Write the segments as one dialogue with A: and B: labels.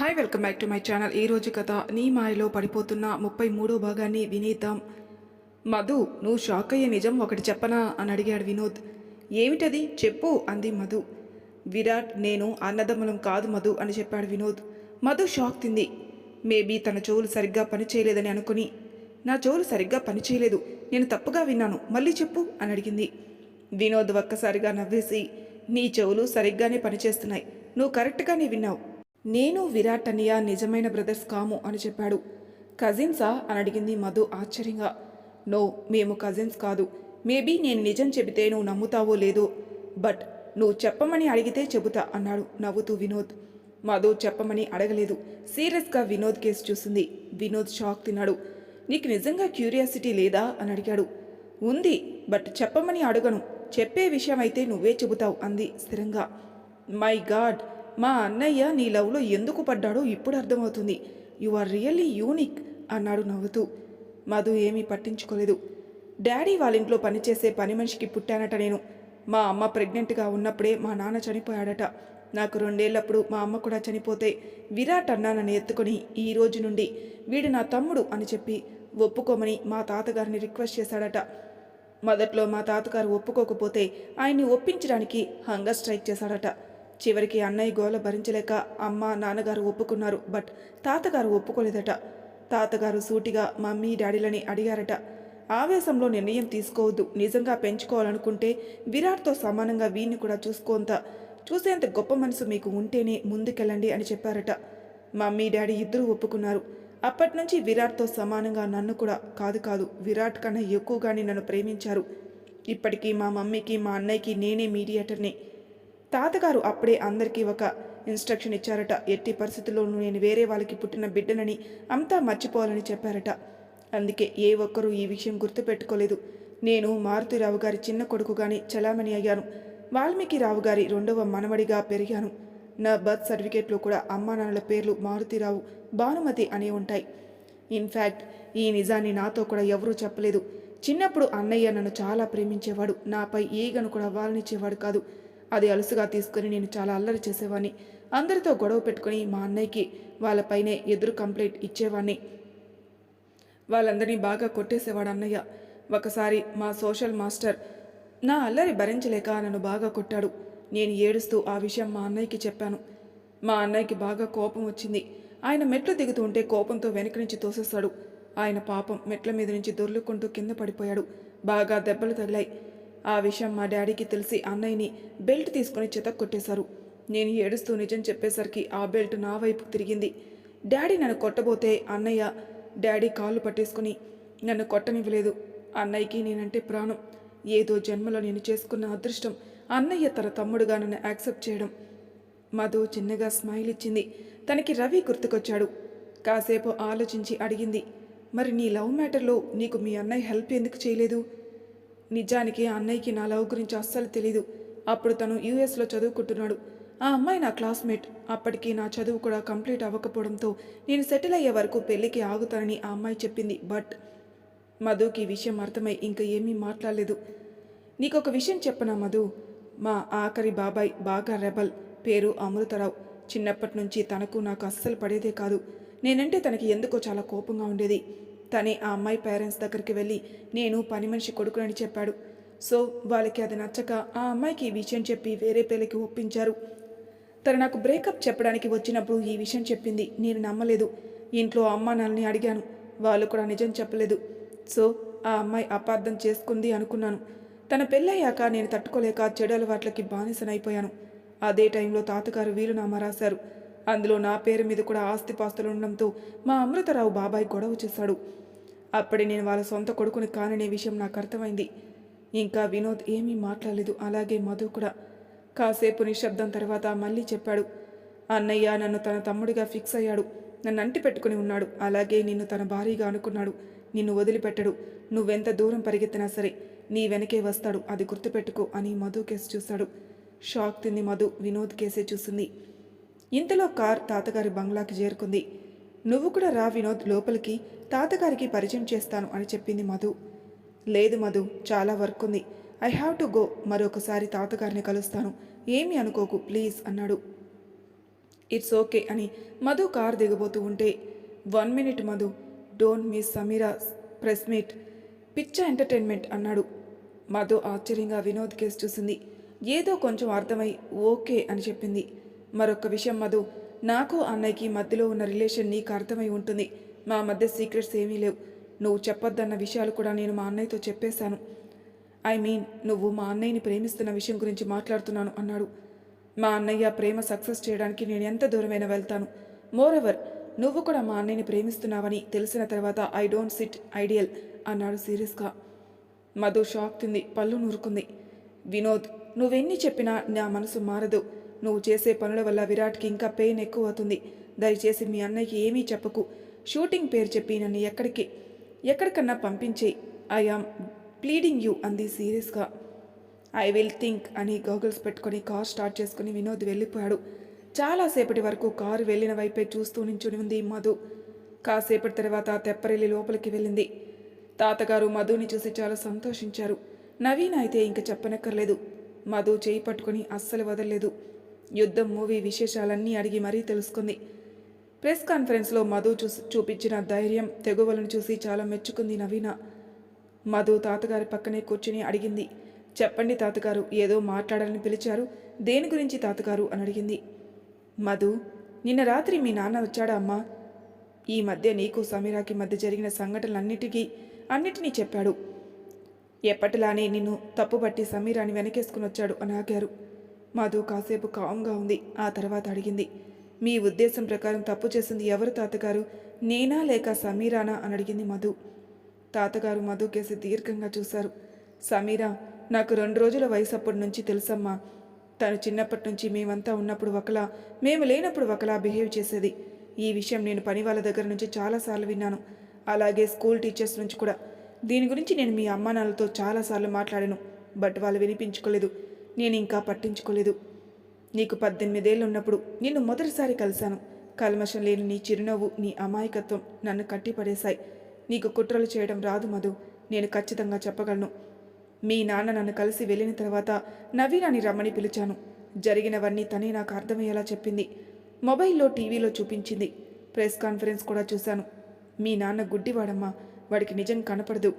A: Hi welcome back to my channel ఈ రోజు కథ నీ మాయలో పడిపోతున్న ముప్పై మూడో భాగాన్ని వినీతాం మధు నువ్వు షాక్ అయ్యే నిజం ఒకటి చెప్పనా? అని అడిగాడు వినోద్. ఏమిటది? చెప్పు అంది మధు. విరాట్ నేను అన్నదమ్ములం కాదు మధు అని చెప్పాడు వినోద్. మధు షాక్ తింది. మేబీ తన చెవులు సరిగ్గా పనిచేయలేదని అనుకుని నా చెవులు సరిగ్గా పనిచేయలేదు. నేను తప్పుగా విన్నాను. మళ్ళీ చెప్పు అని అడిగింది. వినోద్ ఒక్కసారిగా నవ్వేసి నీ చెవులు సరిగ్గానే పనిచేస్తున్నాయి. నువ్వు కరెక్ట్గానే విన్నావు. నేను విరాట్ అనియా నిజమైన బ్రదర్స్ కాము అని చెప్పాడు. కజిన్సా? అని అడిగింది మధు ఆశ్చర్యంగా. నో మేము కజిన్స్ కాదు. మేబీ నేను నిజం చెబితే నువ్వు నమ్ముతావో లేదో. బట్ నువ్వు చెప్పమని అడిగితే చెబుతా అన్నాడు నవ్వుతూ వినోద్. మధు చెప్పమని అడగలేదు. సీరియస్గా వినోద్ కేసు చూసింది. వినోద్ షాక్ తిన్నాడు. నీకు నిజంగా క్యూరియాసిటీ లేదా? అని అడిగాడు. ఉంది బట్ చెప్పమని అడగను. చెప్పే విషయం అయితే నువ్వే చెబుతావు అంది స్థిరంగా. My god! మా అన్నయ్య నీ లవ్లో ఎందుకు పడ్డాడో ఇప్పుడు అర్థమవుతుంది. యు ఆర్ రియల్లీ యూనిక్ అన్నాడు నవ్వుతూ. మధు ఏమీ పట్టించుకోలేదు. డాడీ వాళ్ళ ఇంట్లో పనిచేసే పని మనిషికి పుట్టానట నేను. మా అమ్మ ప్రెగ్నెంట్గా ఉన్నప్పుడే మా నాన్న చనిపోయాడట. నాకు రెండేళ్ళప్పుడు మా అమ్మ కూడా చనిపోతే విరాట్ అన్నా నన్ను ఎత్తుకొని ఈ రోజు నుండి వీడు నా తమ్ముడు అని చెప్పి ఒప్పుకోమని మా తాతగారిని రిక్వెస్ట్ చేశాడట. మొదట్లో మా తాతగారు ఒప్పుకోకపోతే ఆయన్ని ఒప్పించడానికి హంగర్ స్ట్రైక్ చేశాడట. చివరికి అన్నయ్య గోల భరించలేక అమ్మ నాన్నగారు ఒప్పుకున్నారు. బట్ తాతగారు ఒప్పుకోలేదట. తాతగారు సూటిగా మమ్మీ డాడీలని అడిగారట. ఆవేశంలో నిర్ణయం తీసుకోవద్దు. నిజంగా పెంచుకోవాలనుకుంటే విరాట్తో సమానంగా వీణ్ణి కూడా చూసుకోంత చూసేంత గొప్ప మనసు మీకు ఉంటేనే ముందుకెళ్ళండి అని చెప్పారట. మమ్మీ డాడీ ఇద్దరూ ఒప్పుకున్నారు. అప్పటి నుంచి విరాట్తో సమానంగా నన్ను కూడా కాదు కాదు విరాట్ కన్నా ఎక్కువగానే నన్ను ప్రేమించారు. ఇప్పటికీ మా మమ్మీకి మా అన్నయ్యకి నేనే మీడియేటర్ని. తాతగారు అప్పుడే అందరికీ ఒక ఇన్స్ట్రక్షన్ ఇచ్చారట. ఎట్టి పరిస్థితుల్లోనూ నేను వేరే వాళ్ళకి పుట్టిన బిడ్డనని అంతా మర్చిపోవాలని చెప్పారట. అందుకే ఏ ఒక్కరూ ఈ విషయం గుర్తుపెట్టుకోలేదు. నేను మారుతిరావు గారి చిన్న కొడుకుగానే చలామణి అయ్యాను. వాల్మీకి రావు గారి రెండవ మనవడిగా పెరిగాను. నా బర్త్ సర్టిఫికేట్లో కూడా అమ్మా నాన్నల పేర్లు మారుతిరావు భానుమతి అనే ఉంటాయి. ఇన్ఫ్యాక్ట్ ఈ నిజాన్ని నాతో కూడా ఎవరూ చెప్పలేదు. చిన్నప్పుడు అన్నయ్య నన్ను చాలా ప్రేమించేవాడు. నాపై ఈగను కూడా వాళ్ళనిచ్చేవాడు కాదు. అది అలుసుగా తీసుకుని నేను చాలా అల్లరి చేసేవాడిని అందరితో గొడవ పెట్టుకుని మా అన్నయ్యకి వాళ్ళపైనే ఎదురు కంప్లైంట్ ఇచ్చేవాడిని వాళ్ళందరినీ బాగా కొట్టేసేవాడు అన్నయ్య. ఒకసారి మా సోషల్ మాస్టర్ నా అల్లరి భరించలేక నన్ను బాగా కొట్టాడు. నేను ఏడుస్తూ ఆ విషయం మా అన్నయ్యకి చెప్పాను. మా అన్నయ్యకి బాగా కోపం వచ్చింది. ఆయన మెట్లు దిగుతూ ఉంటే కోపంతో వెనక నుంచి తోసేస్తాడు. ఆయన పాపం మెట్ల మీద నుంచి దొర్లుకుంటూ కింద పడిపోయాడు. బాగా దెబ్బలు తగిలాయి. ఆ విషయం మా డాడీకి తెలిసి అన్నయ్యని బెల్ట్ తీసుకుని చితక్ కొట్టేశారు. నేను ఏడుస్తూ నిజం చెప్పేసరికి ఆ బెల్ట్ నా వైపు తిరిగింది. డాడీ నన్ను కొట్టబోతే అన్నయ్య డాడీ కాళ్ళు పట్టేసుకుని నన్ను కొట్టనివ్వలేదు. అన్నయ్యకి నేనంటే ప్రాణం. ఏదో జన్మలో నేను చేసుకున్న అదృష్టం. అన్నయ్య తన తమ్ముడుగా నన్ను యాక్సెప్ట్ చేయడం. మధు చిన్నగా స్మైల్ ఇచ్చింది. తనకి రవి గుర్తుకొచ్చాడు. కాసేపు ఆలోచించి అడిగింది. మరి నీ లవ్ మ్యాటర్లో నీకు మీ అన్నయ్య హెల్ప్ ఎందుకు చేయలేదు? నిజానికి ఆ అన్నయ్యకి నా లవ్ గురించి అస్సలు తెలీదు. అప్పుడు తను యూఎస్లో చదువుకుంటున్నాడు. ఆ అమ్మాయి నా క్లాస్మేట్. అప్పటికి నా చదువు కూడా కంప్లీట్ అవ్వకపోవడంతో నేను సెటిల్ అయ్యే వరకు పెళ్ళికి ఆగుతానని ఆ అమ్మాయి చెప్పింది. బట్ మధుకి విషయం అర్థమై ఇంకా ఏమీ మాట్లాడలేదు. నీకొక విషయం చెప్పనా మధు? మా ఆఖరి బాబాయ్ బాగా రెబల్. పేరు అమృతరావు. చిన్నప్పటి నుంచి తనకు నాకు అస్సలు పడేదే కాదు. నేనంటే తనకి ఎందుకో చాలా కోపంగా ఉండేది. తనే ఆ అమ్మాయి పేరెంట్స్ దగ్గరికి వెళ్ళి నేను పని మనిషి కొడుకునని చెప్పాడు. సో వాళ్ళకి అది నచ్చక ఆ అమ్మాయికి ఈ విషయం చెప్పి వేరే పెళ్ళికి ఒప్పించారు. తను నాకు బ్రేకప్ చెప్పడానికి వచ్చినప్పుడు ఈ విషయం చెప్పింది. నేను నమ్మలేదు. ఇంట్లో అమ్మా నాన్నని అడిగాను. వాళ్ళు కూడా నిజం చెప్పలేదు. సో ఆ అమ్మాయి అపార్థం చేసుకుంది అనుకున్నాను. తన పెళ్ళయ్యాక నేను తట్టుకోలేక చెడు అలవాట్లకి బానిసనైపోయాను. అదే టైంలో తాతగారు వీలునామా రాశారు. అందులో నా పేరు మీద కూడా ఆస్తిపాస్తులు ఉండడంతో మా అమృతరావు బాబాయ్ గొడవ చేశాడు. అప్పుడే నేను వాళ్ళ సొంత కొడుకుని కాననే విషయం నాకు అర్థమైంది. ఇంకా వినోద్ ఏమీ మాట్లాడలేదు. అలాగే మధు కూడా. కాసేపు నిశ్శబ్దం తర్వాత మళ్ళీ చెప్పాడు. అన్నయ్య నన్ను తన తమ్ముడిగా ఫిక్స్ అయ్యాడు. నన్ను అంటి పెట్టుకుని ఉన్నాడు. అలాగే నిన్ను తన భారీగా అనుకున్నాడు. నిన్ను వదిలిపెట్టడు. నువ్వెంత దూరం పరిగెత్తినా సరే నీ వెనకే వస్తాడు. అది గుర్తుపెట్టుకో అని మధు కేసు చూశాడు. షాక్ తింది మధు. వినోద్ కేసే చూసింది. ఇంతలో కార్ తాతగారి బంగ్లాకి చేరుకుంది. నువ్వు కూడా రా వినోద్ లోపలికి. తాతగారికి పరిచయం చేస్తాను అని చెప్పింది మధు. లేదు మధు చాలా వర్క్ ఉంది. I have to go. మరొకసారి తాతగారిని కలుస్తాను. ఏమి అనుకోకు ప్లీజ్ అన్నాడు. ఇట్స్ ఓకే అని మధు కార్ దిగబోతూ ఉంటే one minute Madhu. Don't miss Sameera press meet. పిచ్చ ఎంటర్టైన్మెంట్ అన్నాడు. మధు ఆశ్చర్యంగా వినోద్ కేసు చూసింది. ఏదో కొంచెం అర్థమై ఓకే అని చెప్పింది. మరొక విషయం మధు. నాకు అన్నయ్యకి మధ్యలో ఉన్న రిలేషన్ నీకు అర్థమై ఉంటుంది. మా మధ్య సీక్రెట్స్ ఏమీ లేవు. నువ్వు చెప్పొద్దన్న విషయాలు కూడా నేను మా అన్నయ్యతో చెప్పేశాను. ఐ మీన్ నువ్వు మా అన్నయ్యని ప్రేమిస్తున్న విషయం గురించి మాట్లాడుతున్నాను అన్నాడు. మా అన్నయ్య ప్రేమ సక్సెస్ చేయడానికి నేను ఎంత దూరమైనా వెళ్తాను. మోరెవర్ నువ్వు కూడా మా అన్నయ్యని ప్రేమిస్తున్నావని తెలిసిన తర్వాత ఐ డోంట్ సిట్ ఐడియల్ అన్నాడు సీరియస్గా. మధు షాక్ తింది పళ్ళు నూరుకుంది. వినోద్ నువ్వెన్ని చెప్పినా నా మనసు మారదు. నువ్వు చేసే పనుల వల్ల విరాట్కి ఇంకా పెయిన్ ఎక్కువ అవుతుంది దయచేసి మీ అన్నయ్యకి ఏమీ చెప్పకు. షూటింగ్ పేరు చెప్పి నన్ను ఎక్కడికి ఎక్కడికన్నా పంపించేయి. ఐ ఆమ్ ప్లీడింగ్ యూ అంది సీరియస్గా. ఐ విల్ థింక్ అని గోగుల్స్ పెట్టుకొని కార్ స్టార్ట్ చేసుకుని వినోద్ వెళ్ళిపోయాడు. చాలాసేపటి వరకు కారు వెళ్ళిన వైపే చూస్తూ నించుని ఉంది మధు. కాసేపటి తర్వాత తెప్పరెల్లి లోపలికి వెళ్ళింది. తాతగారు మధుని చూసి చాలా సంతోషించారు. నవీన్ అయితే ఇంక చెప్పనక్కర్లేదు. మధు చేయి పట్టుకొని అస్సలు వదలలేదు. యుద్ధం మూవీ విశేషాలన్నీ అడిగి మరీ తెలుసుకుంది. ప్రెస్ కాన్ఫరెన్స్లో మధు చూసి చూపించిన ధైర్యం తెగువలను చూసి చాలా మెచ్చుకుంది నవీన. మధు తాతగారి పక్కనే కూర్చుని అడిగింది. చెప్పండి తాతగారు ఏదో మాట్లాడాలని పిలిచారు. దేని గురించి తాతగారు అని అడిగింది. మధు నిన్న రాత్రి మీ నాన్న వచ్చాడా అమ్మా? ఈ మధ్య నీకు సమీరాకి మధ్య జరిగిన సంఘటనలన్నిటికీ అన్నిటినీ చెప్పాడు. ఎప్పటిలానే నిన్ను తప్పుబట్టి సమీరాని వెనకేసుకుని వచ్చాడు అని ఆగారు. మధు కాసేపు కామ్గా ఉంది. ఆ తర్వాత అడిగింది మీ ఉద్దేశం ప్రకారం తప్పు చేసింది ఎవరు తాతగారు? నేనా లేక సమీరానా? అని అడిగింది మధు. తాతగారు మధు కేసి దీర్ఘంగా చూశారు. సమీరా నాకు రెండు రోజుల వయసు అప్పటి నుంచి తెలుసమ్మా. తను చిన్నప్పటి నుంచి మేమంతా ఉన్నప్పుడు ఒకలా మేము లేనప్పుడు ఒకలా బిహేవ్ చేసేది. ఈ విషయం నేను పని వాళ్ళ దగ్గర నుంచి చాలాసార్లు విన్నాను. అలాగే స్కూల్ టీచర్స్ నుంచి కూడా. దీని గురించి నేను మీ అమ్మానాన్నలతో చాలాసార్లు మాట్లాడాను బట్ వాళ్ళు వినిపించుకోలేదు. నేను ఇంకా పట్టించుకోలేదు. నీకు పద్దెనిమిదేళ్ళు ఉన్నప్పుడు నిన్ను మొదటిసారి కలిశాను. కల్మషం లేని నీ చిరునవ్వు నీ అమాయకత్వం నన్ను కట్టిపడేశాయి. నీకు కుట్రలు చేయడం రాదు మధు. నేను ఖచ్చితంగా చెప్పగలను. మీ నాన్న నన్ను కలిసి వెళ్ళిన తర్వాత నవీనాని రమ్మని పిలిచాను. జరిగినవన్నీ తనే నాకు అర్థమయ్యేలా చెప్పింది. మొబైల్లో టీవీలో చూపించింది. ప్రెస్ కాన్ఫరెన్స్ కూడా చూశాను. మీ నాన్న గుడ్డివాడమ్మా. వాడికి నిజం కనపడదు.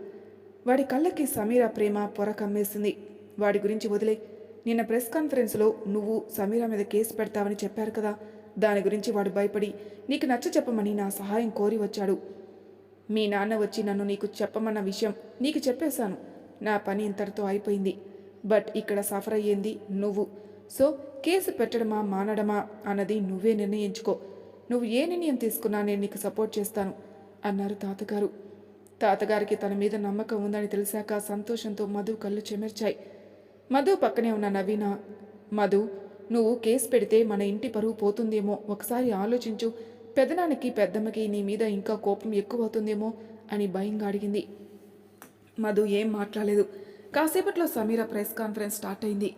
A: వాడి కళ్ళకి సమీర ప్రేమ పొర కమ్మేసింది. వాడి గురించి వదిలే నిన్న ప్రెస్ కాన్ఫరెన్స్లో నువ్వు సమీర మీద కేసు పెడతావని చెప్పారు కదా. దాని గురించి వాడు భయపడి నీకు నచ్చ చెప్పమని నా సహాయం కోరి వచ్చాడు. మీ నాన్న వచ్చి నన్ను నీకు చెప్పమన్న విషయం నీకు చెప్పేశాను. నా పని ఇంతటితో అయిపోయింది. బట్ ఇక్కడ సఫర్ అయ్యింది నువ్వు. సో కేసు పెట్టడమా మానడమా అన్నది నువ్వే నిర్ణయించుకో. నువ్వు ఏ నిర్ణయం తీసుకున్నా నేను నీకు సపోర్ట్ చేస్తాను అన్నారు తాతగారు. తాతగారికి తన మీద నమ్మకం ఉందని తెలిసాక సంతోషంతో మధు కళ్ళు చెమెర్చాయి. మధు పక్కనే ఉన్న నవీన మధు నువ్వు కేసు పెడితే మన ఇంటి పరువు పోతుందేమో ఒకసారి ఆలోచించు. పెదనానికి పెద్దమ్మకి నీ మీద ఇంకా కోపం ఎక్కువ అవుతుందేమో అని భయంగా అడిగింది. మధు ఏం మాట్లాడలేదు. కాసేపట్లో సమీర ప్రెస్ కాన్ఫరెన్స్ స్టార్ట్ అయింది.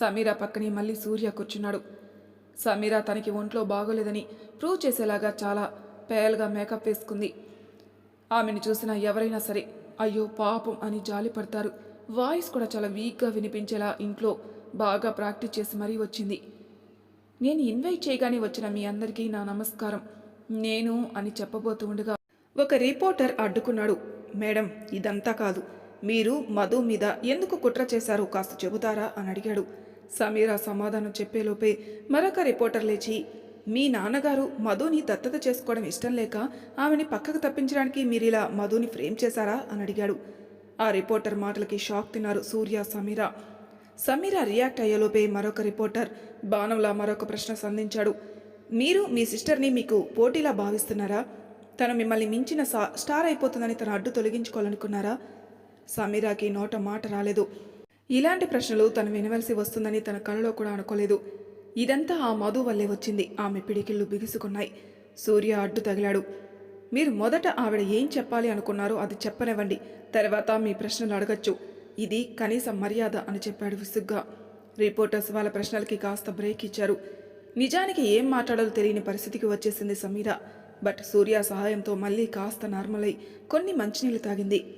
A: సమీర పక్కనే మళ్ళీ సూర్య కూర్చున్నాడు. సమీర తనకి ఒంట్లో బాగోలేదని ప్రూవ్ చేసేలాగా చాలా పేయల్గా మేకప్ వేసుకుంది. ఆమెను చూసిన ఎవరైనా సరే అయ్యో పాపం అని జాలిపడతారు. వాయిస్ కూడా చాలా వీక్గా వినిపించేలా ఇంట్లో బాగా ప్రాక్టీస్ చేసి మరీ వచ్చింది. నేను ఇన్వైట్ చేయగానే వచ్చిన మీ అందరికీ నా నమస్కారం. నేను అని చెప్పబోతూ ఉండగా ఒక రిపోర్టర్ అడ్డుకున్నాడు. మేడం ఇదంతా కాదు. మీరు మధు మీద ఎందుకు కుట్ర చేశారో కాస్త చెబుతారా? అని అడిగాడు. సమీరా సమాధానం చెప్పేలోపే మరొక రిపోర్టర్ లేచి మీ నాన్నగారు మధుని దత్తత చేసుకోవడం ఇష్టం లేక ఆమెని పక్కకు తప్పించడానికి మీరు ఇలా మధుని ఫ్రేమ్ చేశారా? అని అడిగాడు. ఆ రిపోర్టర్ మాటలకి షాక్ తిన్నారు సూర్య సమీర. సమీర రియాక్ట్ అయ్యేలోపే మరొక రిపోర్టర్ బాణంలా మరొక ప్రశ్న సంధించాడు. మీరు మీ సిస్టర్ని మీకు పోటీలా భావిస్తున్నారా? తను మిమ్మల్ని మించిన స్టార్ అయిపోతుందని తన అడ్డు తొలగించుకోవాలనుకున్నారా? సమీరాకి నోట మాట రాలేదు. ఇలాంటి ప్రశ్నలు తను వినవలసి వస్తుందని తన కళ్ళలో కూడా అనుకోలేదు. ఇదంతా ఆ మధు వల్లే వచ్చింది. ఆమె పిడికిళ్ళు బిగుసుకున్నాయి. సూర్య అడ్డు తగిలాడు. మీరు మొదట ఆవిడ ఏం చెప్పాలి అనుకున్నారో అది చెప్పనివ్వండి. తర్వాత మీ ప్రశ్నలు అడగచ్చు. ఇది కనీస మర్యాద అని చెప్పాడు విసుగ్గా. రిపోర్టర్స్ వాళ్ళ ప్రశ్నలకి కాస్త బ్రేక్ ఇచ్చారు. నిజానికి ఏం మాట్లాడాలో తెలియని పరిస్థితికి వచ్చేసింది సమీర. బట్ సూర్య సహాయంతో మళ్ళీ కాస్త నార్మల్ అయి కొన్ని మంచినీళ్ళు తాగింది.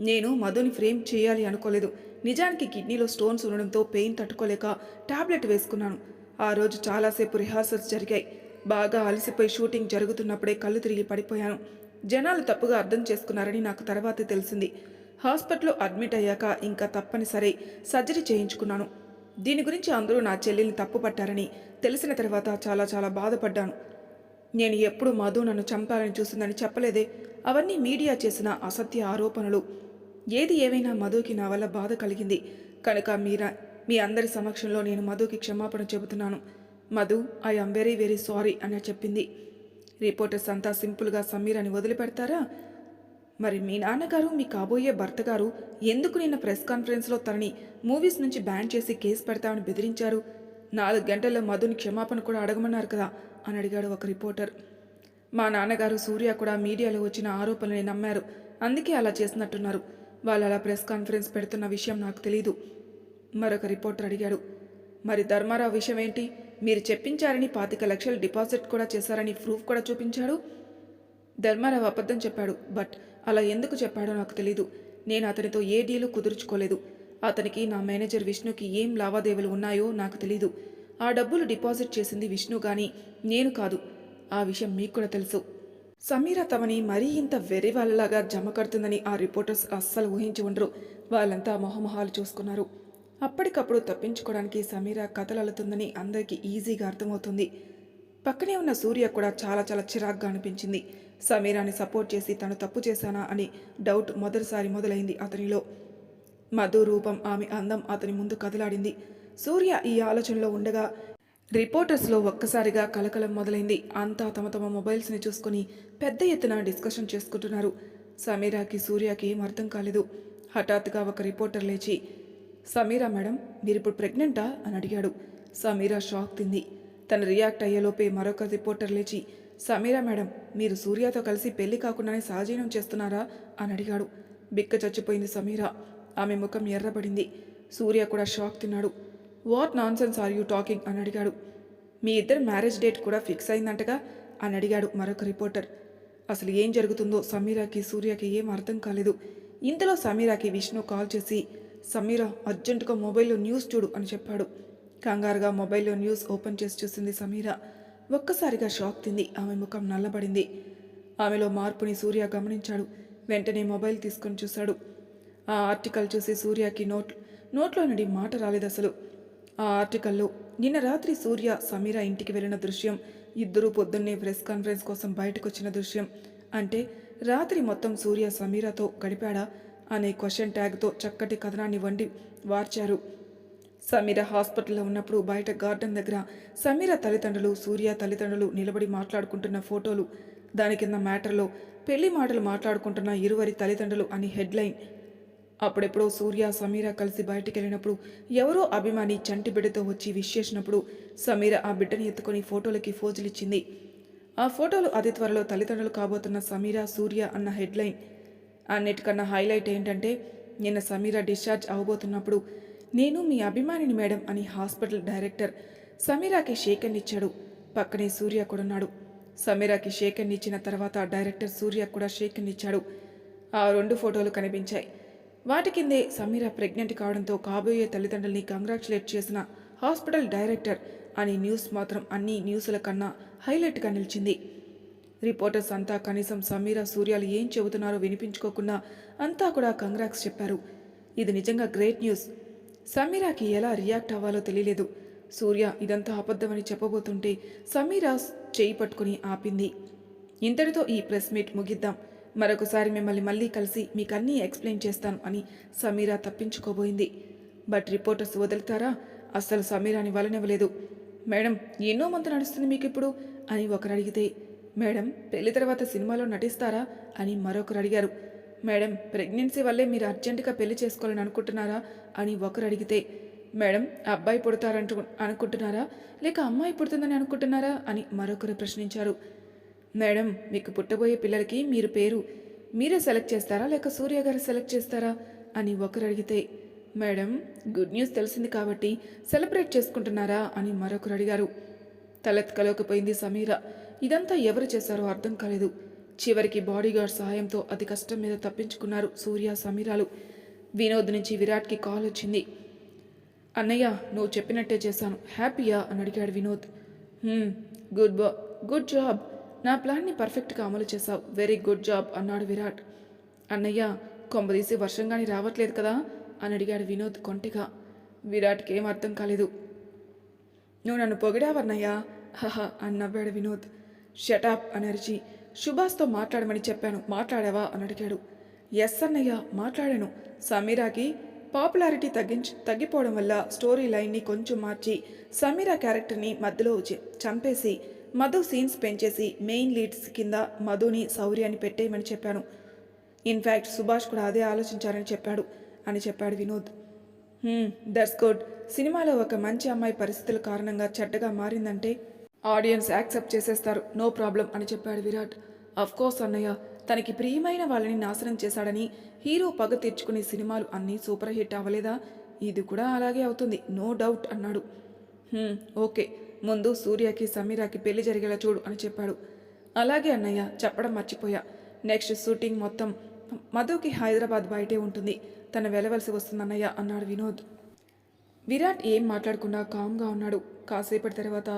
A: నేను మధుని ఫ్రేమ్ చేయాలి అనుకోలేదు. నిజానికి కిడ్నీలో స్టోన్స్ ఉండడంతో పెయిన్ తట్టుకోలేక టాబ్లెట్ వేసుకున్నాను. ఆ రోజు చాలాసేపు రిహార్సల్స్ జరిగాయి. బాగా అలసిపోయి షూటింగ్ జరుగుతున్నప్పుడే కళ్ళు తిరిగి పడిపోయాను. జనాలు తప్పుగా అర్థం చేసుకున్నారని నాకు తర్వాత తెలిసింది. హాస్పిటల్లో అడ్మిట్ అయ్యాక ఇంకా తప్పనిసరి సర్జరీ చేయించుకున్నాను. దీని గురించి అందరూ నా చెల్లెల్ని తప్పు పట్టారని తెలిసిన తర్వాత చాలా చాలా బాధపడ్డాను. నేను ఎప్పుడు మధు నన్ను చంపాలని చూసిందని చెప్పలేదే. అవన్నీ మీడియా చేసిన అసత్య ఆరోపణలు. ఏది ఏమైనా మధుకి నా వల్ల బాధ కలిగింది. కనుక మీరా మీ అందరి సమక్షంలో నేను మధుకి క్షమాపణ చెబుతున్నాను. Madhu I am very very sorry అని చెప్పింది. రిపోర్టర్స్ అంతా సింపుల్గా సమీరాని వదిలిపెడతారా? మరి మీ నాన్నగారు మీ కాబోయే భర్త గారు ఎందుకు నిన్న ప్రెస్ కాన్ఫరెన్స్లో తనని మూవీస్ నుంచి బ్యాన్ చేసి కేసు పెడతామని బెదిరించారు? నాలుగు గంటల్లో మధుని క్షమాపణ కూడా అడగమన్నారు కదా అని అడిగాడు ఒక రిపోర్టర్. మా నాన్నగారు సూర్య కూడా మీడియాలో వచ్చిన ఆరోపణలని నమ్మారు. అందుకే అలా చేసినట్టున్నారు వాళ్ళు అలా ప్రెస్ కాన్ఫరెన్స్ పెడుతున్న విషయం నాకు తెలీదు. మరొక రిపోర్టర్ అడిగాడు. మరి ధర్మారావు విషయం ఏంటి? మీరు చెప్పించారని పాతిక లక్షలు డిపాజిట్ కూడా చేశారని ప్రూఫ్ కూడా చూపించాడు. ధర్మారావు అబద్ధం చెప్పాడు. బట్ అలా ఎందుకు చెప్పాడో నాకు తెలీదు. నేను అతనితో ఏ డీలు కుదుర్చుకోలేదు. అతనికి నా మేనేజర్ విష్ణుకి ఏం లావాదేవీలు ఉన్నాయో నాకు తెలీదు. ఆ డబ్బులు డిపాజిట్ చేసింది విష్ణు కానీ నేను కాదు. ఆ విషయం మీకు కూడా తెలుసు. సమీర తమని మరీ ఇంత వెర్రి వాళ్ళలాగా జమ కడుతుందని ఆ రిపోర్టర్స్ అస్సలు ఊహించి ఉండరు. వాళ్ళంతా మొహమొహాలు చూసుకున్నారు. అప్పటికప్పుడు తప్పించుకోవడానికి సమీర కథలు అందరికీ ఈజీగా అర్థమవుతుంది. పక్కనే ఉన్న సూర్య కూడా చాలా చాలా చిరాగ్గా అనిపించింది. సమీరాని సపోర్ట్ చేసి తను తప్పు చేశానా అని డౌట్ మొదటిసారి మొదలైంది అతనిలో. మధు రూపం ఆమె అందం అతని ముందు కదలాడింది. సూర్య ఈ ఆలోచనలో ఉండగా రిపోర్టర్స్లో ఒక్కసారిగా కలకలం మొదలైంది. అంతా తమ తమ మొబైల్స్ని చూసుకుని పెద్ద ఎత్తున డిస్కషన్ చేసుకుంటున్నారు. సమీరాకి సూర్యకి ఏం అర్థం కాలేదు. హఠాత్తుగా ఒక రిపోర్టర్ లేచి సమీరా మేడం మీరిప్పుడు ప్రెగ్నెంటా? అని అడిగాడు. సమీరా షాక్ తింది. తను రియాక్ట్ అయ్యేలోపే మరొక రిపోర్టర్ లేచి సమీరా మేడం మీరు సూర్యతో కలిసి పెళ్ళి కాకుండానే సహజీవనం చేస్తున్నారా? అని అడిగాడు. బిక్క చచ్చిపోయింది సమీరా. ఆమె ముఖం ఎర్రబడింది. సూర్య కూడా షాక్ తిన్నాడు. What nonsense are you talking? అని అడిగాడు. మీ ఇద్దరు మ్యారేజ్ డేట్ కూడా ఫిక్స్ అయిందంటగా? అని అడిగాడు మరొక రిపోర్టర్. అసలు ఏం జరుగుతుందో సమీరాకి సూర్యకి ఏం అర్థం కాలేదు. ఇంతలో సమీరాకి విష్ణు కాల్ చేసి సమీరా అర్జెంటుగా మొబైల్లో న్యూస్ చూడు అని చెప్పాడు. కంగారుగా మొబైల్లో న్యూస్ ఓపెన్ చేసి చూసింది సమీరా. ఒక్కసారిగా షాక్ తింది. ఆమె ముఖం నల్లబడింది. ఆమెలో మార్పుని సూర్య గమనించాడు. వెంటనే మొబైల్ తీసుకొని చూశాడు. ఆ ఆర్టికల్ చూసి సూర్యకి నోట్ నోట్లో నుండి మాట రాలేదు అసలు. ఆ ఆర్టికల్లో నిన్న రాత్రి సూర్య సమీరా ఇంటికి వెళ్ళిన దృశ్యం ఇద్దరూ పొద్దున్నే ప్రెస్ కాన్ఫరెన్స్ కోసం బయటకు వచ్చిన దృశ్యం. అంటే రాత్రి మొత్తం సూర్య సమీరతో గడిపాడా? అనే క్వశ్చన్ ట్యాగ్తో చక్కటి కథనాన్ని వండి వార్చారు. సమీర హాస్పిటల్లో ఉన్నప్పుడు బయట గార్డెన్ దగ్గర సమీర తల్లిదండ్రులు సూర్య తల్లిదండ్రులు నిలబడి మాట్లాడుకుంటున్న ఫోటోలు. దాని కింద మ్యాటర్లో పెళ్ళి మాటలు మాట్లాడుకుంటున్న ఇరువరి తల్లిదండ్రులు అని హెడ్లైన్. అప్పుడెప్పుడో సూర్య సమీర కలిసి బయటికి వెళ్ళినప్పుడు ఎవరో అభిమాని చంటి బిడ్డతో వచ్చి విష్ చేసినప్పుడు సమీర ఆ బిడ్డని ఎత్తుకొని ఫోటోలకి ఫోజులిచ్చింది. ఆ ఫోటోలు అతి త్వరలో తల్లిదండ్రులు కాబోతున్న సమీర సూర్య అన్న హెడ్లైన్. అన్నిటికన్నా హైలైట్ ఏంటంటే నిన్న సమీర డిశ్చార్జ్ అవబోతున్నప్పుడు నేను మీ అభిమానిని మేడం అని హాస్పిటల్ డైరెక్టర్ సమీరాకి షేకన్ ఇచ్చాడు పక్కనే సూర్య కూడా ఉన్నాడు సమీరాకి షేకన్ ఇచ్చిన తర్వాత డైరెక్టర్ సూర్య కూడా షేకన్ ఇచ్చాడు ఆ రెండు ఫోటోలు కనిపించాయి. వాటి కిందే సమీర ప్రెగ్నెంట్ కావడంతో కాబోయే తల్లిదండ్రుల్ని కంగ్రాచులేట్ చేసిన హాస్పిటల్ డైరెక్టర్ అని న్యూస్ మాత్రం అన్ని న్యూస్ల కన్నా హైలైట్గా నిలిచింది. రిపోర్టర్స్ అంతా కనీసం సమీర సూర్యాలు ఏం చెబుతున్నారో వినిపించుకోకుండా అంతా కూడా కంగ్రాక్స్ చెప్పారు. ఇది నిజంగా గ్రేట్ న్యూస్. సమీరాకి ఎలా రియాక్ట్ అవ్వాలో తెలియలేదు. సూర్య ఇదంతా అబద్ధమని చెప్పబోతుంటే సమీరా చేయి పట్టుకుని ఆపింది. ఇంతటితో ఈ ప్రెస్ మీట్ ముగిద్దాం. మరొకసారి మిమ్మల్ని మళ్ళీ కలిసి మీకు అన్నీ ఎక్స్ప్లెయిన్ చేస్తాను అని సమీరా తప్పించుకోబోయింది. బట్ రిపోర్టర్స్ వదులుతారా? అస్సలు సమీరాని వలనివ్వలేదు. మేడం ఎన్నో మంత నడుస్తుంది మీకు ఇప్పుడు అని ఒకరు అడిగితే మేడం పెళ్ళి తర్వాత సినిమాలో నటిస్తారా అని మరొకరు అడిగారు. మేడం ప్రెగ్నెన్సీ వల్లే మీరు అర్జెంటుగా పెళ్ళి చేసుకోవాలని అనుకుంటున్నారా అని ఒకరు అడిగితే మేడం అబ్బాయి పుడతారంటు అనుకుంటున్నారా? లేక అమ్మాయి పుడుతుందని అనుకుంటున్నారా అని మరొకరు ప్రశ్నించారు. మేడం మీకు పుట్టబోయే పిల్లలకి మీరు పేరు మీరే సెలెక్ట్ చేస్తారా లేక సూర్య గారు సెలెక్ట్ చేస్తారా అని ఒకరు అడిగితే మేడం గుడ్ న్యూస్ తెలిసింది కాబట్టి సెలబ్రేట్ చేసుకుంటున్నారా అని మరొకరు అడిగారు. తలెత్కలోకపోయింది సమీర. ఇదంతా ఎవరు చేశారో అర్థం కాలేదు. చివరికి బాడీగార్డ్ సహాయంతో అతి కష్టం మీద తప్పించుకున్నారు సూర్య సమీరాలు. వినోద్ నుంచి విరాట్కి కాల్ వచ్చింది. అన్నయ్య నువ్వు చెప్పినట్టే చేశాను. హ్యాపీయా? అని అడిగాడు వినోద్. గుడ్ బా గుడ్ జాబ్. నా ప్లాన్ని పర్ఫెక్ట్గా అమలు చేశావు. వెరీ గుడ్ జాబ్ అన్నాడు విరాట్. అన్నయ్య కొంపదీసి వర్షం కానీ రావట్లేదు కదా? అని అడిగాడు వినోద్ కొంటిగా. విరాట్కి ఏం అర్థం కాలేదు. నువ్వు నన్ను పొగిడావన్నయ్యా? హహ అని నవ్వాడు వినోద్. షటాప్ అని అరిచి సుభాష్తో మాట్లాడమని చెప్పాను. మాట్లాడావా? అని అడిగాడు. ఎస్ అన్నయ్య మాట్లాడాను. సమీరాకి పాపులారిటీ తగ్గించి తగ్గిపోవడం వల్ల స్టోరీ లైన్ని కొంచెం మార్చి సమీరా క్యారెక్టర్ని మధ్యలో చంపేసి మధు సీన్స్ పెంచేసి మెయిన్ లీడ్స్ కింద మధుని శౌర్యాన్ని పెట్టేయమని చెప్పాను. ఇన్ఫ్యాక్ట్ సుభాష్ కూడా అదే ఆలోచించారని చెప్పాడు అని చెప్పాడు వినోద్. Hmm, దట్స్ గుడ్ సినిమాలో ఒక మంచి అమ్మాయి పరిస్థితుల కారణంగా చెడ్డగా మారిందంటే ఆడియన్స్ యాక్సెప్ట్ చేసేస్తారు. నో ప్రాబ్లం అని చెప్పాడు విరాట్. అఫ్ కోర్స్ అన్నయ్య తనకి ప్రియమైన వాళ్ళని నాశనం చేశాడని హీరో పగ తీర్చుకునే సినిమాలు అన్నీ సూపర్ హిట్ అవ్వలేదా? ఇది కూడా అలాగే అవుతుంది నో డౌట్ అన్నాడు. ఓకే ముందు సూర్యకి సమీరాకి పెళ్ళి జరిగేలా చూడు అని చెప్పాడు. అలాగే అన్నయ్య చెప్పడం మర్చిపోయా. నెక్స్ట్ షూటింగ్ మొత్తం మధుకి హైదరాబాద్ బయటే ఉంటుంది. తను వెళ్ళవలసి వస్తుందన్నయ్య అన్నాడు వినోద్. విరాట్ ఏం మాట్లాడకుండా కామ్గా ఉన్నాడు. కాసేపటి తర్వాత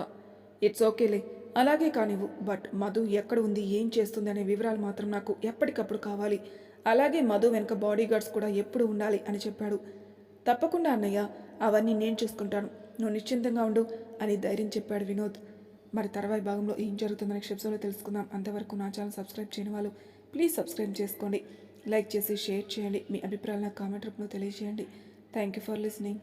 A: ఇట్స్ ఓకేలే. అలాగే కానివ్వు బట్ మధు ఎక్కడ ఉంది ఏం చేస్తుంది అనే వివరాలు మాత్రం నాకు ఎప్పటికప్పుడు కావాలి. అలాగే మధు వెనుక బాడీ గార్డ్స్ కూడా ఎప్పుడు ఉండాలి అని చెప్పాడు. తప్పకుండా అన్నయ్య అవన్నీ నేను చూసుకుంటాను. నువ్వు నిశ్చింతంగా ఉండు అని ధైర్యం చెప్పాడు వినోద్. మరి తర్వాయి భాగంలో ఏం జరుగుతుందని క్షిప్సంలో తెలుసుకుందాం. అంతవరకు నా ఛానల్ సబ్స్క్రైబ్ చేయని వాళ్ళు ప్లీజ్ సబ్స్క్రైబ్ చేసుకోండి. లైక్ చేసి షేర్ చేయండి. మీ అభిప్రాయాలను కామెంట్ రూపంలో తెలియజేయండి. Thank you for listening.